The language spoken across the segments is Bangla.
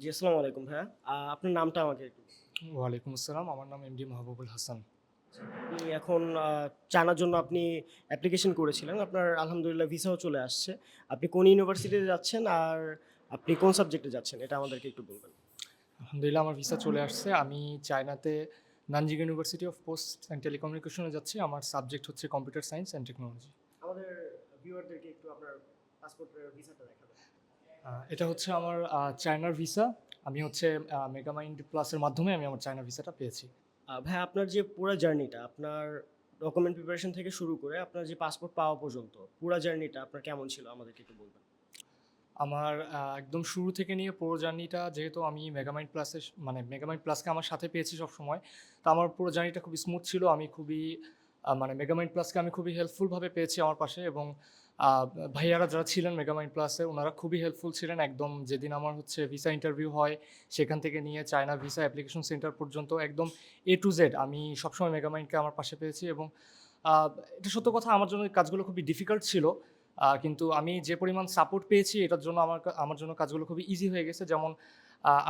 জি আসসালামু আলাইকুম হ্যাঁ। আপনার নামটা আমাকে একটু ওয়ালাইকুম আসসালাম আমার নাম এমডি মাহবুবুল হাসান। আপনি এখন চায়নার জন্য আপনি অ্যাপ্লিকেশন করেছিলেন। আপনার আলহামদুলিল্লাহ ভিসাও চলে আসছে। আপনি কোন ইউনিভার্সিটিতে যাচ্ছেন আর আপনি কোন সাবজেক্টে যাচ্ছেন? এটা আমাদেরকে একটু বলবেন। আলহামদুলিল্লাহ আমার ভিসা চলে আসছে। আমি চায়নাতে Nanjing university of post and টেলিকমিউনিকেশনে যাচ্ছি। আমার সাবজেক্ট হচ্ছে কম্পিউটার সায়েন্স অ্যান্ড টেকনোলজি। আমাদের ভিউয়ারদেরকে একটু আপনার পাসপোর্টের ভিসাটা দেখাবেন। এটা হচ্ছে আমার চায়নার ভিসা আমি হচ্ছে মেগামাইন্ড প্লাসের মাধ্যমে আমি আমার চায়না ভিসাটা পেয়েছি। ভাই আপনার যে পুরো জার্নিটা আপনার ডকুমেন্ট প্রিপারেশন থেকে শুরু করে আপনার যে পাসপোর্ট পাওয়া পর্যন্ত পুরো জার্নিটা আপনার কেমন ছিল? আমাদেরকে একটু বলবেন। আমার একদম শুরু থেকে নিয়ে পুরো জার্নিটা যেহেতু আমি মেগামাইন্ড প্লাসে মানে মেগামাইন্ড প্লাসকে আমার সাথে পেয়েছি সব সময় তো আমার পুরো জার্নিটা খুবই স্মুথ ছিল। আমি খুবই মানে মেগামাইন্ড প্লাসকে আমি খুবই হেল্পফুলভাবে পেয়েছি আমার পাশে এবং ভাইয়ারা যারা ছিলেন মেগামাইন্ড প্লাসে, ওনারা খুবই হেল্পফুল ছিলেন। একদম যেদিন আমার হচ্ছে ভিসা ইন্টারভিউ হয়, সেখান থেকে নিয়ে চায়না ভিসা অ্যাপ্লিকেশন সেন্টার পর্যন্ত, একদম এ টু জেড আমি সবসময় মেগামাইন্ডকে আমার পাশে পেয়েছি এবং এটা সত্য কথা, আমার জন্য কাজগুলো খুবই ডিফিকাল্ট ছিল। কিন্তু আমি যে পরিমাণ সাপোর্ট পেয়েছি, এটার জন্য আমার আমার জন্য কাজগুলো খুবই ইজি হয়ে গেছে। যেমন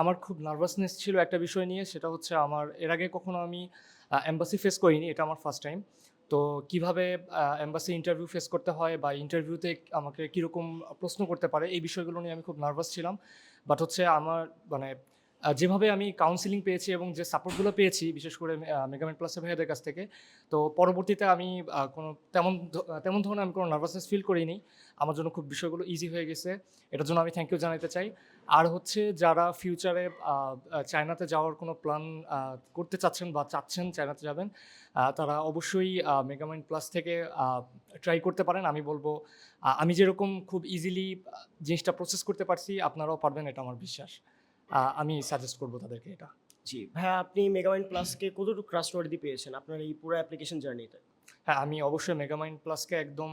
আমার খুব নার্ভাসনেস ছিল একটা বিষয় নিয়ে, সেটা হচ্ছে আমার, এর আগে কখনো আমি এম্বাসি ফেস করিনি, এটা আমার ফার্স্ট টাইম তো কীভাবে এম্বাসি ইন্টারভিউ ফেস করতে হয় বা ইন্টারভিউতে আমাকে কীরকম প্রশ্ন করতে পারে, এই বিষয়গুলো নিয়ে আমি খুব নার্ভাস ছিলাম। বাট হচ্ছে আমার মানে যেভাবে আমি কাউন্সিলিং পেয়েছি এবং যে সাপোর্টগুলো পেয়েছি, বিশেষ করে মেগামেন্ট প্লাসের ভাইয়াদের কাছ থেকে, তো পরবর্তীতে আমি কোনো তেমন তেমন ধরনের আমি কোনো নার্ভাসনেস ফিল করিনি। আমার জন্য খুব বিষয়গুলো ইজি হয়ে গেছে। এটার জন্য আমি থ্যাংক ইউ জানাতে চাই। আর হচ্ছে যারা ফিউচারে চায়নাতে যাওয়ার কোনো প্ল্যান করতে চাচ্ছেন বা চাচ্ছেন, চায়নাতে যাবেন তারা অবশ্যই মেগামাইন্ড প্লাস থেকে ট্রাই করতে পারেন। আমি বলব আমি যেরকম খুব ইজিলি জিনিসটা প্রসেস করতে পারছি, আপনারাও পারবেন, এটা আমার বিশ্বাস। আমি সাজেস্ট করব তাদেরকে এটা। জি। ভাইয়া, আপনি মেগামাইন্ড প্লাসকে কতটুকু ট্রাস্টওয়ার্দি পেয়েছেন? আপনার এই পুরো অ্যাপ্লিকেশন জার্নিতে হ্যাঁ আমি অবশ্যই মেগামাইন্ড প্লাসকে একদম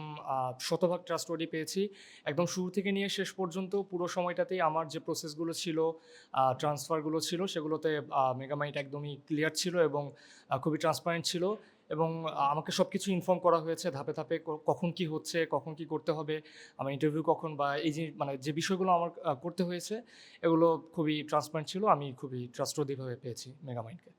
শতভাগ ট্রাস্টওয়ার্ডি পেয়েছি। একদম শুরু থেকে নিয়ে শেষ পর্যন্ত পুরো সময়টাতেই আমার যে প্রসেসগুলো ছিল ট্রান্সফারগুলো ছিল, সেগুলোতে মেগামাইন্ড একদমই ক্লিয়ার ছিল এবং খুবই ট্রান্সপারেন্ট ছিল এবং আমাকে সব কিছু ইনফর্ম করা হয়েছে ধাপে ধাপে কখন কি হচ্ছে, কখন কি করতে হবে, আমার ইন্টারভিউ কখন বা এই যে মানে যে বিষয়গুলো আমার করতে হয়েছে, এগুলো খুবই ট্রান্সপারেন্ট ছিল, আমি খুবই ট্রাস্টওয়ার্দিভাবে পেয়েছি মেগামাইন্ডকে